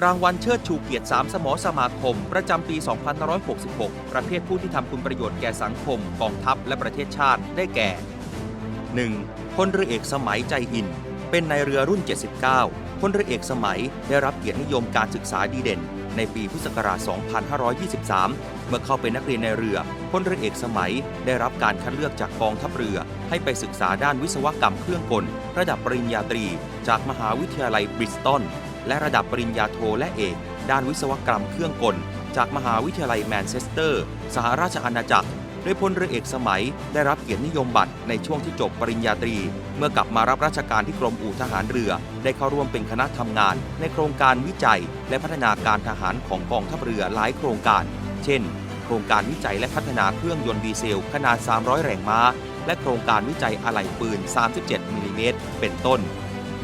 รางวัลเชิดชูเกียรติสามสมอสมาคม ประจำปี 2566 ประเภทผู้ที่ทำคุณประโยชน์แก่สังคม กองทัพและประเทศชาติได้แก่ 1. พลเรือเอกสมัยใจอิน เป็นนายเรือรุ่น 79 พลเรือเอกสมัยได้รับเกียรตินิยมการศึกษาดีเด่น ในปีพุทธศักราช 2523 เมื่อเข้าเป็นนักเรียนในเรือ พลเรือเอกสมัยได้รับการคัดเลือกจากกองทัพเรือ ให้ไปศึกษาด้านวิศวกรรมเครื่องกล ระดับปริญญาตรี จากมหาวิทยาลัยบริสตอล และระดับปริญญาโทและเอก ด้านวิศวกรรมเครื่องกล จากมหาวิทยาลัยแมนเชสเตอร์ สหราชอาณาจักรโดยพลเรือเอกสมัยได้รับเกียรตินิยมบัตรในช่วงที่จบปริญญาตรี เมื่อกลับมารับราชการที่กรมอู่ทหารเรือ ได้เข้าร่วมเป็นคณะทำงาน ในโครงการวิจัย และพัฒนาการทหารของกองทัพเรือหลายโครงการ เช่น โครงการวิจัยและพัฒนาเครื่องยนต์ดีเซล ขนาด 300 แรงม้า และโครงการวิจัยอะไหล่ปืน 37มิลลิเมตรเป็นต้น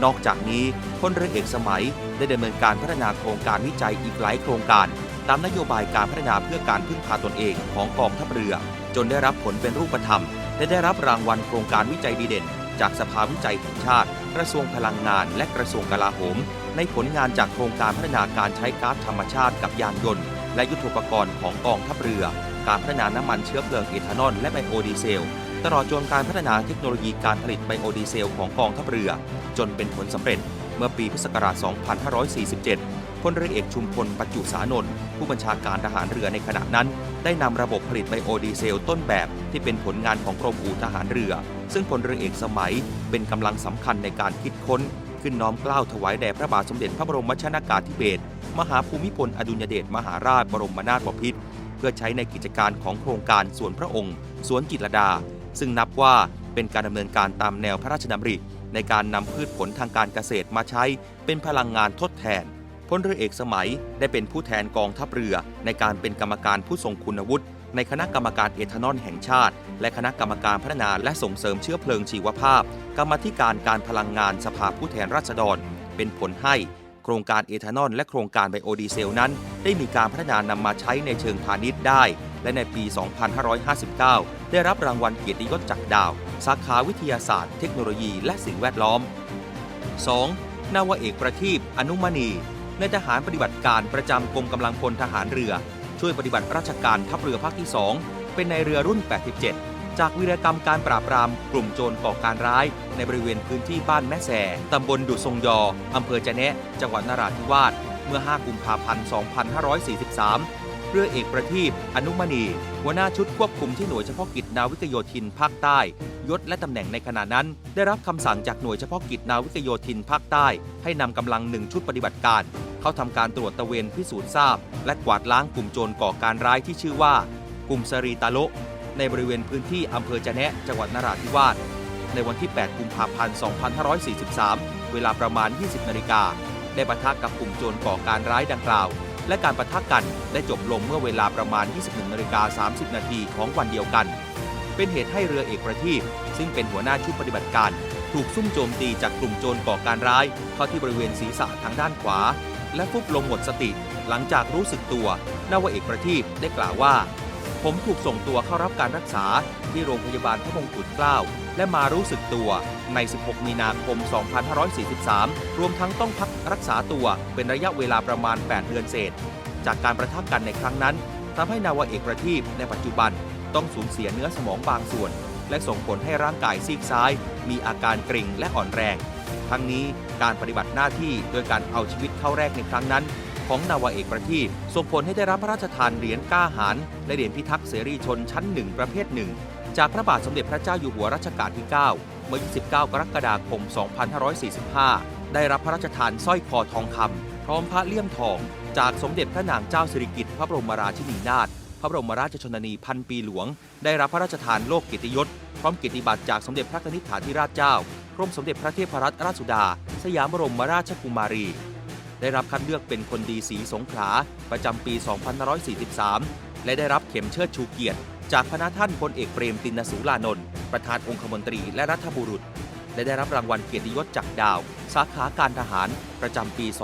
นอกจากนี้พลเรือเอกสมัยได้ดำเนินการพัฒนาโครงการวิจัยอีกหลายโครงการ ตามนโยบายการพัฒนาเพื่อการพึ่งพาตนเองของกองทัพเรือ จนได้รับผลเป็นรูปธรรม และได้รับรางวัลโครงการวิจัยดีเด่น จากสภาวิจัยแห่งชาติ กระทรวงพลังงาน และกระทรวงกลาโหม ในผลงานจากโครงการพัฒนาการใช้ก๊าซธรรมชาติกับยานยนต์ และยุทโธปกรณ์ของกองทัพเรือ การพัฒนาน้ำมันเชื้อเพลิงเอทานอลและไบโอดีเซล ตลอดจนการพัฒนาเทคโนโลยีการผลิตไบโอดีเซลของกองทัพเรือ จนเป็นผลสำเร็จเมื่อปีพุทธศักราช 2547 พลเรือเอกชุมพลปัจจุสานนท์ผู้บัญชาการทหารเรือในขณะนั้น ได้นำระบบผลิตไบโอดีเซลต้นแบบที่เป็นผลงานของกรมอู่ทหารเรือ ซึ่งพลเรือเอกสมัยเป็นกำลังสำคัญในการคิดค้น ขึ้นน้อมเกล้าถวายแด่พระบาทสมเด็จพระบรมชนากาธิเบศรมหาภูมิพลอดุลยเดชมหาราชบรมนาถบพิตรเพื่อใช้ในกิจการของโครงการสวนพระองค์ สวนจิตรดา ซึ่งนับว่าเป็นการดำเนินการตามแนวพระราชดำริ ในการนำพืชผลทางการเกษตรมาใช้เป็นพลังงานทดแทนพลเรือเอกสมัยได้เป็นผู้แทนกองทัพเรือ ในการเป็นกรรมการผู้ทรงคุณวุฒิในคณะกรรมการเอทานอลแห่งชาติ และคณะกรรมการพัฒนาและส่งเสริมเชื้อเพลิงชีวภาพ กรรมธิการการพลังงานสภาผู้แทนราษฎร เป็นผลให้ ครงการเอทานอลและโครงการไบโอดีเซลนั้น ได้มีการพัฒนานำมาใช้ในเชิงพาณิชย์ได้ และในปี 2559 ได้รับรางวัลเกียรติยศจากดาว สาขาวิทยาศาสตร์เทคโนโลยีและสิ่งแวดล้อม 2. นาวเอกประทีปอนุมณีในทหารปฏิบัติการประจำกรมกำลังพลทหารเรือ ช่วยปฏิบัติราชการทัพเรือภาคที่ 2 เป็นในเรือรุ่น 87 จากวีรกรรมการปราบปรามกลุ่มโจรก่อการร้าย ในบริเวณพื้นที่บ้านแม่แสตำบลดุทรงยอ อำเภอจะแนะจังหวัดนราธิวาส เมื่อ 5 กุมภาพันธ์ 2543 เรือเอกประทีปอนุมณี หัวหน้าชุดควบคุมที่หน่วยเฉพาะกิจนาวิกโยธินภาคใต้ ยศและตำแหน่งในขณะนั้น ได้รับคำสั่งจากหน่วยเฉพาะกิจนาวิกโยธินภาคใต้ ให้นำกำลังหนึ่งชุดปฏิบัติการ เข้าทำการตรวจตะเวนพิสูจน์ทราบ และกวาดล้างกลุ่มโจรก่อการร้ายที่ชื่อว่ากลุ่มสรีตาโล ในบริเวณพื้นที่อำเภอจะแนะจังหวัดนราธิวาสในวันที่ 8 กุมภาพันธ์ 2543 เวลาประมาณ 20 นาฬิกา ได้ปะทะกับกลุ่มโจรก่อการร้ายดังกล่าว และการปะทะกันได้จบลงเมื่อเวลาประมาณ 21 นาฬิกา 30 นาทีของวันเดียวกัน เป็นเหตุให้เรือเอกประทีปซึ่งเป็นหัวหน้าชุดปฏิบัติการ ถูกซุ่มโจมตีจากกลุ่มโจรก่อการร้าย เข้าที่บริเวณศีรษะทางด้านขวา และฟุบลงหมดสติ หลังจากรู้สึกตัวนาวเอกประทีปได้กล่าวว่า ผมถูกส่งตัวเข้ารับการรักษาที่โรงพยาบาลพระมงกุฎเกล้าและมารู้สึกตัวใน 16 มีนาคม 2543 รวมทั้งต้องพักรักษาตัวเป็นระยะเวลาประมาณ 8 เดือนเศษ จากการประทับกันในครั้งนั้นทำให้นาวาเอกประทีปในปัจจุบันต้องสูญเสียเนื้อสมองบางส่วน และส่งผลให้ร่างกายซีกซ้าย มีอาการเกร็งและอ่อนแรง ทั้งนี้การปฏิบัติหน้าที่โดยการเอาชีวิตเข้าแรกในครั้งนั้น ของนาวาเอกประทีปส่งผลให้ได้รับพระราชทานเหรียญก้าหาญและเหรียญพิทักษ์เสรีชนชั้นหนึ่งประเภทหนึ่งจากพระบาทสมเด็จพระเจ้าอยู่หัวรัชกาลที่ 9 เมื่อ 29 กรกฎาคม 2545 ได้รับพระราชทานสร้อยคอทองคำพร้อมพระเลี่ยมทอง จากสมเด็จพระนางเจ้าสิริกิติ์พระบรมราชินีนาถพระบรมราชชนนีพันปีหลวง ได้รับพระราชทานโลกเกียรติยศ พร้อมเกียรติบัตรจากสมเด็จพระนิธิถาธิราชเจ้ากรมสมเด็จพระเทพรัตนราชสุดา สยามบรมราชกุมารี ได้รับคัดเลือกเป็นคนดีสีสงขลาประจำปี 2543 และได้รับเข็มเชิดชูเกียรติ จากพระท่านพลเอกเปรมตินสูลานนท์ประธานองคมนตรีและรัฐบุรุษ และได้รับรางวัลเกียรติยศจากดาว สาขาการทหารประจำปี 2552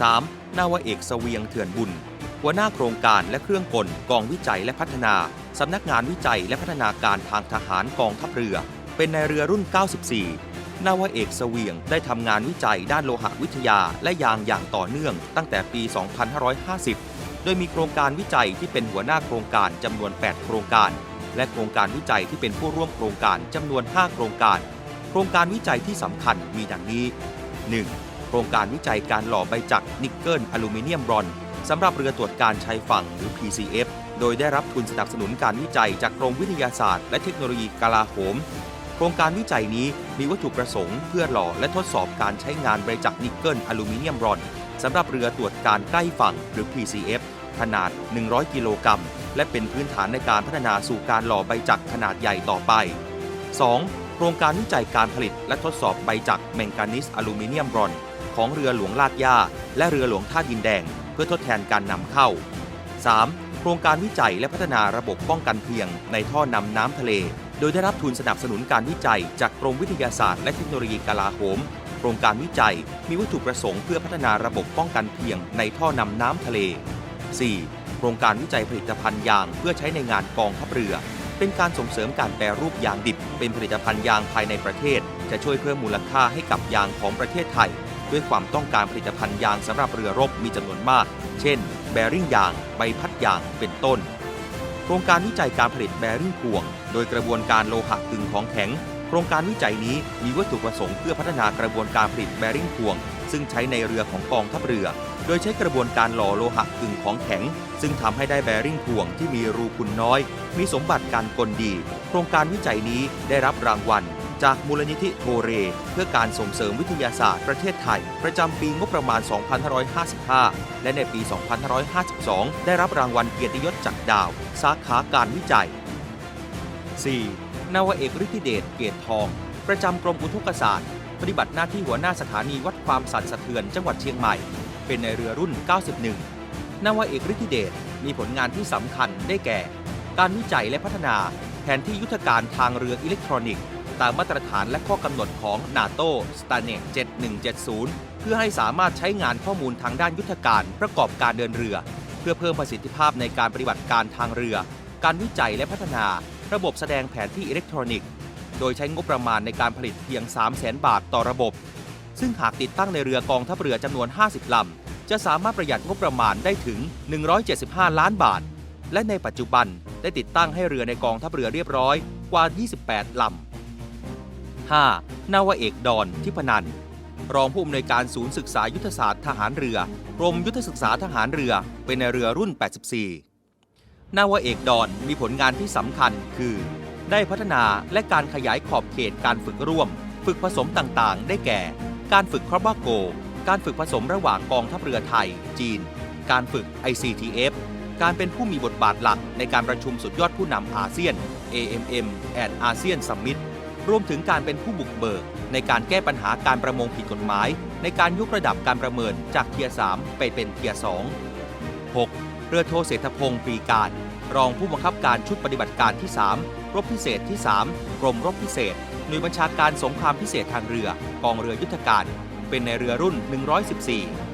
3. นาวเอกเสวียงเถื่อนบุญ หัวหน้าโครงการและเครื่องกลกองวิจัยและพัฒนา สำนักงานวิจัยและพัฒนาการทางทหารกองทัพเรือ เป็นนายเรือรุ่น 94 นาวาเอกเสวียงได้ทำงานวิจัยด้านโลหะวิทยาและยางอย่างต่อเนื่องตั้งแต่ปี 2550 โดยมีโครงการวิจัยที่เป็นหัวหน้าโครงการจำนวน 8 โครงการ และโครงการวิจัยที่เป็นผู้ร่วมโครงการจำนวน 5 โครงการ โครงการวิจัยที่สำคัญมีดังนี้ 1. โครงการวิจัยการหล่อใบจักรนิกเกิลอลูมิเนียมบรอนซ์สำหรับเรือตรวจการชายฝั่งหรือ PCF โดยได้รับทุนสนับสนุนการวิจัยจากกรมวิทยาศาสตร์ และเทคโนโลยีกลาโหม โครงการวิจัยนี้มีวัตถุประสงค์เพื่อหล่อและทดสอบการใช้งานใบจักรนิกเกิลอลูมิเนียมรอนสำหรับเรือตรวจการใกล้ฝั่งหรือ PCF ขนาด 100 กิโลกรัม และเป็นพื้นฐานในการพัฒนาสู่การหล่อใบจักรขนาดใหญ่ต่อไป 2. โครงการวิจัยการผลิตและทดสอบใบจักรแมงกานิสอลูมิเนียมรอนของเรือหลวงลาดย่าและเรือหลวงท่าดินแดง เพื่อทดแทนการนำเข้า 3. โครงการวิจัยและพัฒนาระบบป้องกันเพียงในท่อนำน้ำทะเล โดยได้รับทุนสนับสนุนการวิจัยจากกรมวิทยาศาสตร์และเทคโนโลยีกลาโหม โครงการวิจัยมีวัตถุประสงค์เพื่อพัฒนาระบบป้องกันเพียงในท่อนำน้ำทะเล 4. โครงการวิจัยผลิตภัณฑ์ยางเพื่อใช้ในงานกองทัพเรือ เป็นการส่งเสริมการแปรรูปยางดิบ เป็นผลิตภัณฑ์ยางภายในประเทศ จะช่วยเพิ่มมูลค่าให้กับยางของประเทศไทย ด้วยความต้องการผลิตภัณฑ์ยางสำหรับเรือรบมีจำนวนมาก เช่น แบริ่งยาง ใบพัดยาง เป็นต้น โครงการวิจัยการผลิตแบริ่งพวง โดยกระบวนการโลหะตึงของแข็ง โครงการวิจัยนี้มีวัตถุประสงค์เพื่อพัฒนากระบวนการผลิตแบริ่งพวง ซึ่งใช้ในเรือของกองทัพเรือ โดยใช้กระบวนการหล่อโลหะตึงของแข็ง ซึ่งทำให้ได้แบริ่งพวงที่มีรูขุนน้อย มีสมบัติการกลดี โครงการวิจัยนี้ได้รับรางวัล จากมูลนิธิโทเร เพื่อการส่งเสริมวิทยาศาสตร์ประเทศไทย ประจำปีงบประมาณ 2555 และในปี 2552 ได้รับรางวัลเกียรติยศจากดาว สาขาการวิจัย 4. นาวเอกฤทธิเดชเกตทอง ประจำกรมอุทกศาสตร์ ปฏิบัติหน้าที่หัวหน้าสถานีวัดความสั่นสะเทือนจังหวัดเชียงใหม่ เป็นในเรือรุ่น 91 นาวเอกฤทธิเดชมีผลงานที่สำคัญได้แก่ การวิจัยและพัฒนาแผนที่ยุทธการทางเรืออิเล็กทรอนิกส์ ตามมาตรฐานและข้อกำหนดของนาโตสตาเนก7170 เพื่อให้สามารถใช้งานข้อมูลทางด้านยุทธการประกอบการเดินเรือ เพื่อเพิ่มประสิทธิภาพในการปฏิบัติการทางเรือ การวิจัยและพัฒนา ระบบแสดงแผนที่อิเล็กทรอนิกส์ โดยใช้งบประมาณในการผลิตเพียง 3 0 0 0 0 0 บาทต่อระบบ ซึ่งหากติดตั้งในเรือกองทัพเรือจำนวน 50 ลำ จะสามารถประหยัดงบประมาณได้ถึง 175 ล้านบาท และในปัจจุบันได้ติดตั้งให้เรือในกองทัพเรือเรียบร้อยกว่า 28 ลำ 5. นาวเอกดอนทิพนันรองผู้อำนวยการศูนย์ศึกษายุทธศาสตร์ทหารเรือกรมยุทธศึกษาทหารเรือ เป็นในเรือรุ่น 84 นาวเอกดอนมีผลงานที่สำคัญคือ ได้พัฒนาและการขยายขอบเขตการฝึกร่วม ฝึกผสมต่างๆ ได้แก่ การฝึกครอบาโก การฝึกผสมระหว่างกองทัพเรือไทย จีน การฝึก ICTF การเป็นผู้มีบทบาทหลักในการประชุมสุดยอดผู้นำอาเซียน AMM and ASEAN Summit รวมถึงการเป็นผู้บุกเบิก ในการแก้ปัญหาการประมงผิดกฎหมาย ในการยกระดับการประเมินจากเทียร์3ไปเป็นเทียร์2 6. เรือโทเศรษฐพงศ์ปรีการ รองผู้บังคับการชุดปฏิบัติการที่ 3 รบพิเศษที่ 3 กรมรบพิเศษ หน่วยบัญชาการสงครามพิเศษทางเรือกองเรือยุทธการ เป็นในเรือรุ่น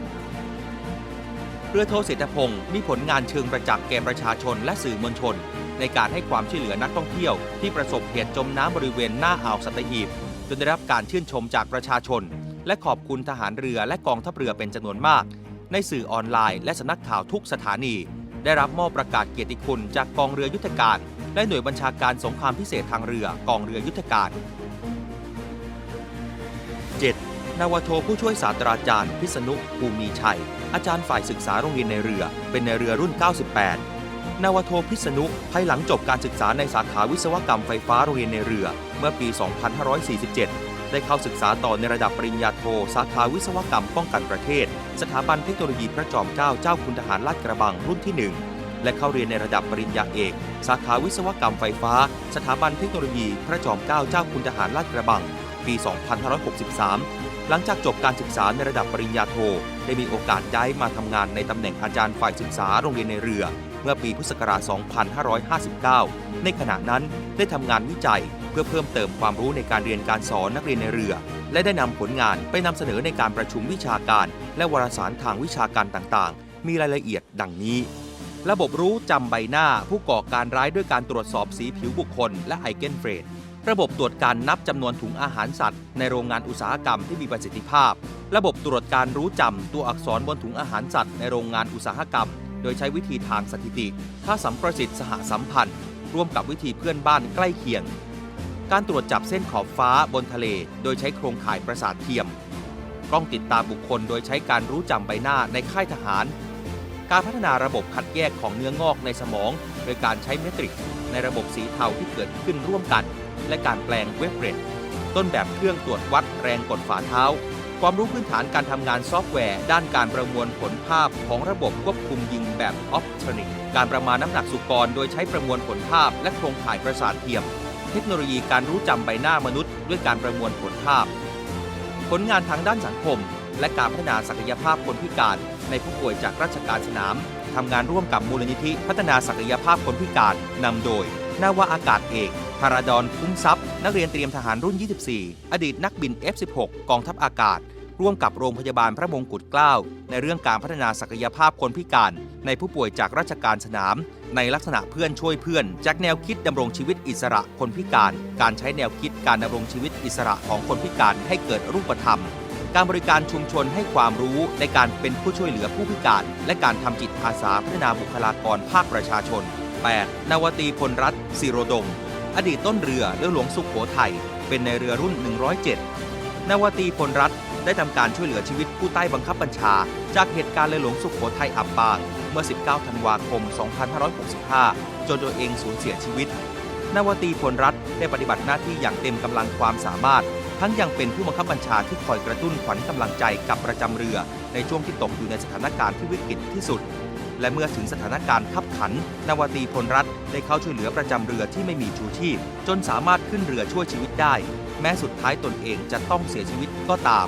114เรือโทเศรษฐพงศ์มีผลงานเชิงประจักษ์แก่ประชาชนและสื่อมวลชน ในการให้ความช่วยเหลือนักท่องเที่ยวที่ประสบเหตุจมน้ำบริเวณหน้าอ่าวสัตหีบจนได้รับการชื่นชมจากประชาชน และขอบคุณทหารเรือและกองทัพเรือเป็นจำนวนมาก ในสื่อออนไลน์และสำนักข่าวทุกสถานี ได้รับมอบประกาศเกียรติคุณจากกองเรือยุทธการ และหน่วยบัญชาการสงครามพิเศษทางเรือกองเรือยุทธการ 7. นาวโทผู้ช่วยศาสตราจารย์ พิษณุภูมิชัย อาจารย์ฝ่ายศึกษาโรงเรียนในเรือ เป็นในเรือรุ่น 98 นาวโทพิษณุภายหลังจบการศึกษาในสาขาวิศวกรรมไฟฟ้าโรงเรียนในเรือ เมื่อปี 2547 ได้เข้าศึกษาต่อในระดับปริญญาโท สาขาวิศวกรรมป้องกันประเทศ สถาบันเทคโนโลยีพระจอมเกล้าเจ้าคุณทหารลาดกระบังรุ่นที่ 1 และเข้าเรียนในระดับปริญญาเอก สาขาวิศวกรรมไฟฟ้า สถาบันเทคโนโลยีพระจอมเกล้าเจ้าคุณทหารลาดกระบัง ปี 2563หลังจากจบการศึกษาในระดับปริญญาโท ได้มีโอกาสย้ายมาทำงานในตำแหน่งอาจารย์ฝ่ายศึกษาโรงเรียนในเรือ เมื่อปีพุทธศักราช 2559 ในขณะนั้นได้ทำงานวิจัยเพื่อเพิ่มเติมความรู้ในการเรียนการสอนนักเรียนในเรือ และได้นำผลงานไปนำเสนอในการประชุมวิชาการ และวารสารทางวิชาการต่างๆ มีรายละเอียดดังนี้ ระบบรู้จำใบหน้าผู้ก่อการร้ายด้วยการตรวจสอบสีผิวบุคคล และไอเกนเฟรดระบบตรวจการนับจำนวนถุงอาหารสัตว์ ในโรงงานอุตสาหกรรมที่มีประสิทธิภาพ ระบบตรวจการรู้จำตัวอักษรบนถุงอาหารสัตว์ในโรงงานอุตสาหกรรม โดยใช้วิธีทางสถิติ ค่าสัมประสิทธิ์สหสัมพันธ์ ร่วมกับวิธีเพื่อนบ้านใกล้เคียง การตรวจจับเส้นขอบฟ้าบนทะเล โดยใช้โครงข่ายประสาทเทียม กล้องติดตามบุคคลโดยใช้การรู้จำใบหน้าในค่ายทหาร การพัฒนาระบบคัดแยกของเนื้องอกในสมอง โดยการใช้เมตริก ในระบบสีเทาที่เกิดขึ้นร่วมกัน และการแปลงเวบเรดต้นแบบเครื่องตรวจวัดแรงกดฝ่าเท้า ความรู้พื้นฐานการทำงานซอฟต์แวร์ ด้านการประมวลผลภาพของระบบควบคุมยิงแบบออฟทรนิกการประมาณน้ำหนักสุกร โดยใช้ประมวลผลภาพและโครงข่ายประสาทเทียม เทคโนโลยีการรู้จำใบหน้ามนุษย์ ด้วยการประมวลผลภาพ ผลงานทางด้านสังคม และการพัฒนาศักยภาพคนพิการในผู้ป่วยจากราชการสนามทำงานร่วมกับมูลนิธิพัฒนาศักยภาพคนพิการนำโดย นาวาอากาศเอกธาราดอนคุ้มทรัพย์ นักเรียนเตรียมทหารรุ่น 24 อดีตนักบิน F16 กองทัพอากาศ ร่วมกับโรงพยาบาลพระมงกุฎเกล้า ในเรื่องการพัฒนาศักยภาพคนพิการ ในผู้ป่วยจากราชการสนาม ในลักษณะเพื่อนช่วยเพื่อน จากแนวคิดดำรงชีวิตอิสระคนพิการ การใช้แนวคิดการดำรงชีวิตอิสระของคนพิการให้เกิดรูปธรรมการบริการชุมชนให้ความรู้ในการเป็นผู้ช่วยเหลือผู้พิการ และการทำจิตอาสาพัฒนาบุคลากรภาคประชาชน 8. นาวตีพลรัตน์ศิโรดม อดีตต้นเรือเรือหลวงสุขโขทัยเป็นในเรือรุ่น 107นาวตีพลรัตน์ได้ทำการช่วยเหลือชีวิตผู้ใต้บังคับบัญชา จากเหตุการณ์เรือหลวงสุขโขทัยอับปาง เมื่อ 19 ธันวาคม 2565 จนตัวเองสูญเสียชีวิตนาวตีพลรัตน์ได้ปฏิบัติหน้าที่อย่างเต็มกำลังความสามารถ ทั้งยังเป็นผู้บังคับบัญชาที่คอยกระตุ้นขวัญกำลังใจกับประจำเรือ ในช่วงที่ตกอยู่ในสถานการณ์ที่วิกฤตที่สุด และเมื่อถึงสถานการณ์ขับขัน นาวตีพลรัตได้เข้าช่วยเหลือประจำเรือที่ไม่มีชูชีพ จนสามารถขึ้นเรือช่วยชีวิตได้ แม้สุดท้ายตนเองจะต้องเสียชีวิตก็ตาม